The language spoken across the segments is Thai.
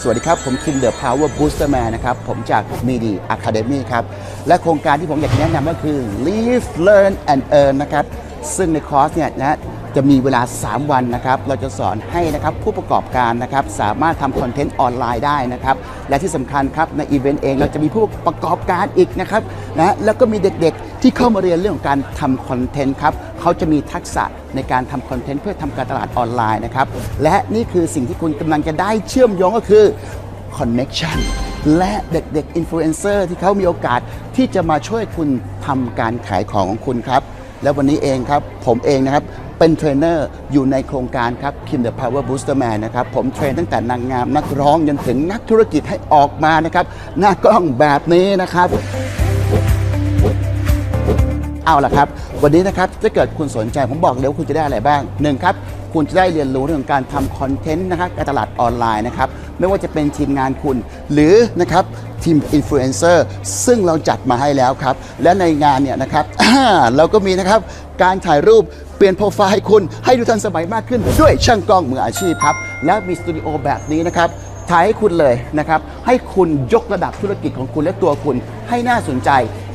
สวัสดีครับ ผมคิมเดอะพาวเวอร์บูสเตอร์แมนนะครับ ผมจาก Media Academy ครับ และโครงการที่ผมอยากแนะนำก็คือ Live Learn and Earn นะครับ ซึ่งในคอร์สเนี่ยนะจะมีเวลา 3 วันนะครับ เราจะสอนให้นะครับผู้ประกอบการนะครับสามารถทำคอนเทนต์ออนไลน์ได้นะครับ และที่สำคัญครับในอีเวนต์เองเราจะมีผู้ประกอบการอีกนะครับนะแล้วก็มีเด็กๆ ที่เข้ามาเรียนเรื่องของการทำคอนเทนต์ครับเขาจะมีทักษะในการทำคอนเทนต์เพื่อทำการตลาดออนไลน์นะครับ และนี่คือสิ่งที่คุณกำลังจะได้เชื่อมโยงก็คือ Connection และเด็กๆอินฟลูเอนเซอร์ที่เขามีโอกาสที่จะมาช่วยคุณทำการขายของของคุณครับ และวันนี้เองครับ ผมเองนะครับ เป็นเทรนเนอร์อยู่ในโครงการครับ Kim the Power Booster Man นะครับ ผมเทรนตั้งแต่นางงามนักร้องจนถึงนักธุรกิจให้ออกมานะครับ หน้ากล้องแบบนี้นะครับ เอาล่ะครับ วันนี้นะครับถ้าเกิดคุณสนใจผมบอกเลยว่าคุณจะได้อะไรบ้างหนึ่งครับคุณจะได้เรียนรู้เรื่องการทำคอนเทนต์นะครับการตลาดออนไลน์นะครับไม่ว่าจะเป็นทีมงานคุณ หรือนะครับทีมอินฟลูเอนเซอร์ซึ่งเราจัดมาให้แล้วครับ และในงานเนี่ยนะครับเราก็มีนะครับการถ่ายรูปเปลี่ยนโปรไฟล์คุณให้ดูทันสมัยมากขึ้น ด้วยช่างกล้องมืออาชีพครับ แล้วมีสตูดิโอแบบนี้นะครับถ่ายให้คุณเลยนะครับ ให้คุณยกระดับธุรกิจของคุณและตัวคุณให้น่าสนใจ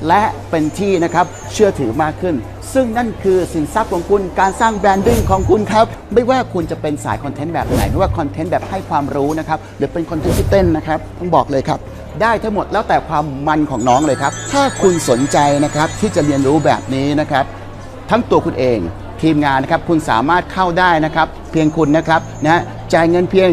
และเป็นที่นะครับเชื่อถือมากขึ้น ซึ่งนั่นคือสินทรัพย์ของคุณการสร้างแบรนดิ้งของคุณครับ ไม่ว่าคุณจะเป็นสายคอนเทนต์แบบไหน ไม่ว่าคอนเทนต์แบบให้ความรู้นะครับหรือเป็นคอนเทนต์ที่เต้นนะครับต้องบอกเลยครับ ได้ทั้งหมดแล้วแต่ความมันของน้องเลยครับ ถ้าคุณสนใจนะครับที่จะเรียนรู้แบบนี้นะครับ ทั้งตัวคุณเอง ทีมงานนะครับคุณสามารถเข้าได้นะครับ เพียงคุณนะครับนะจ่ายเงินเพียง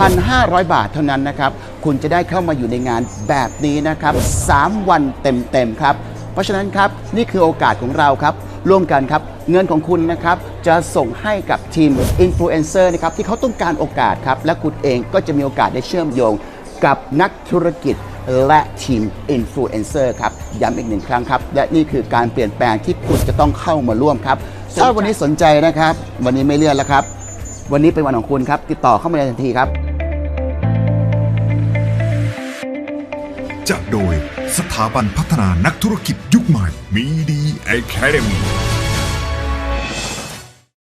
7,500 บาทเท่านั้นนะครับ คุณจะได้เข้ามาอยู่ในงานแบบนี้นะครับ 3 วันเต็มๆครับ เพราะฉะนั้นครับนี่คือโอกาสของเราครับ ร่วมกันครับเงินของคุณนะครับจะส่งให้กับทีมอินฟลูเอนเซอร์นะครับที่เขาต้องการโอกาสครับ และคุณเองก็จะมีโอกาสได้เชื่อมโยงกับนักธุรกิจและทีมอินฟลูเอนเซอร์ครับ ย้ำอีกหนึ่งครั้งครับ และนี่คือการเปลี่ยนแปลงที่คุณจะต้องเข้ามาร่วมครับ ถ้าวันนี้สนใจนะครับ วันนี้ไม่เลื่อนแล้วครับ วันนี้เป็นวันของคุณครับ ติดต่อเข้ามาในทันทีครับ จัดโดยสถาบันพัฒนานักธุรกิจยุคใหม่มีดี Academy